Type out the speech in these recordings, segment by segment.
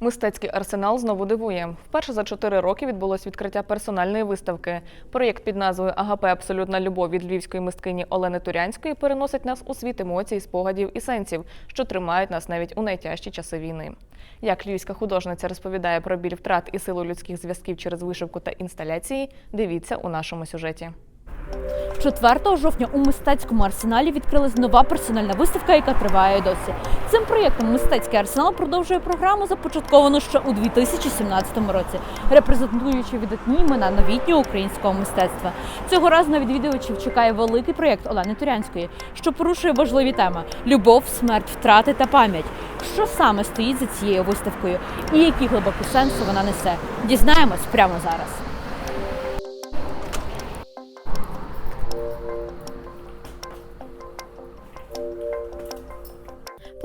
Мистецький арсенал знову дивує. Вперше за чотири роки відбулось відкриття персональної виставки. Проєкт під назвою Агапе Абсолютна любов від львівської мисткині Олени Турянської переносить нас у світ емоцій, спогадів і сенсів, що тримають нас навіть у найтяжчі часи війни. Як львівська художниця розповідає про біль втрат і силу людських зв'язків через вишивку та інсталяції, дивіться у нашому сюжеті. 4 жовтня у мистецькому арсеналі відкрилась нова персональна виставка, яка триває досі. Цим проєктом мистецький арсенал продовжує програму, започатковану ще у 2017 році, репрезентуючи видатні імена новітнього українського мистецтва. Цього разу на відвідувачів чекає великий проєкт Олени Турянської, що порушує важливі теми: любов, смерть, втрати та пам'ять. Що саме стоїть за цією виставкою, і які глибокі сенси вона несе? Дізнаємось прямо зараз.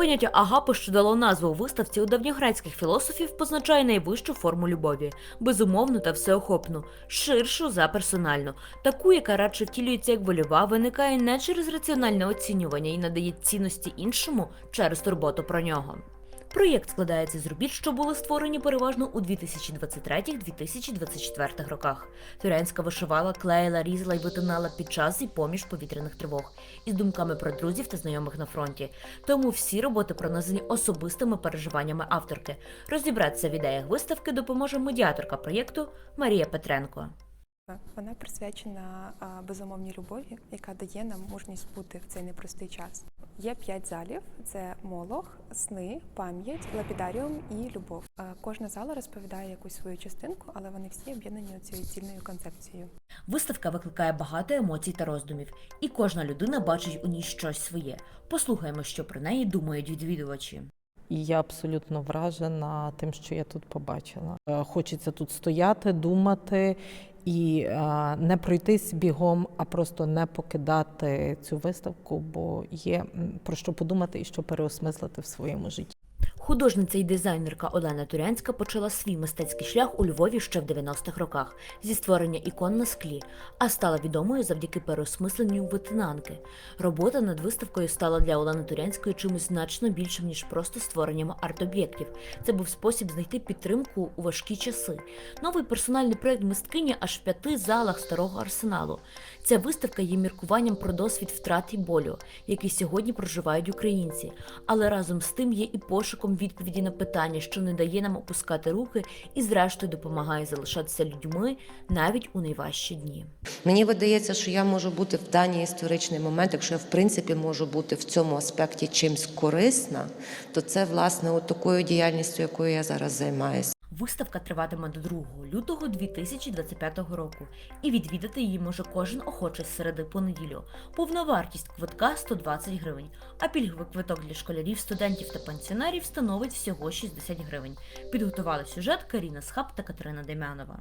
Поняття агапи, що дало назву виставці у давньогрецьких філософів, позначає найвищу форму любові, безумовну та всеохопну, ширшу за персональну, таку, яка радше втілюється як вольова, виникає не через раціональне оцінювання і надає цінності іншому через турботу про нього. Проєкт складається з робіт, що були створені переважно у 2023-2024 роках. Турянська вишивала, клеїла, різала і витинала під час і поміж повітряних тривог із думками про друзів та знайомих на фронті. Тому всі роботи пронизані особистими переживаннями авторки. Розібратися в ідеях виставки допоможе медіаторка проєкту Марія Петренко. Вона присвячена безумовній любові, яка дає нам мужність бути в цей непростий час. Є п'ять залів: це молох, сни, пам'ять, лапідаріум і любов. Кожна зала розповідає якусь свою частинку, але вони всі об'єднані цією цільною концепцією. Виставка викликає багато емоцій та роздумів, і кожна людина бачить у ній щось своє. Послухаємо, що про неї думають відвідувачі. І я абсолютно вражена тим, що я тут побачила. Е, Хочеться тут стояти, думати і е, не пройтись бігом, а просто не покидати цю виставку, бо є про що подумати і що переосмислити в своєму житті. Художниця і дизайнерка Олена Турянська почала свій мистецький шлях у Львові ще в 90-х роках зі створення ікон на склі, а стала відомою завдяки переосмисленню витинанки. Робота над виставкою стала для Олени Турянської чимось значно більшим ніж просто створенням арт-об'єктів. Це був спосіб знайти підтримку у важкі часи. Новий персональний проект мисткині аж в п'яти залах старого арсеналу. Ця виставка є міркуванням про досвід втрат і болю, який сьогодні проживають українці, але разом з тим є і пошуком відповіді на питання, що не дає нам опускати руки і, зрештою, допомагає залишатися людьми навіть у найважчі дні. Мені видається, що я можу бути в даній історичний момент, якщо я в принципі можу бути в цьому аспекті чимсь корисна, то це власне от такою діяльністю, якою я зараз займаюся. Виставка триватиме до 2 лютого 2025 року, і відвідати її може кожен охочий з середи по неділю. Повна вартість квитка 120 гривень, а пільговий квиток для школярів, студентів та пенсіонерів становить всього 60 гривень. Підготували сюжет Каріна Схаб та Катерина Дем'янова.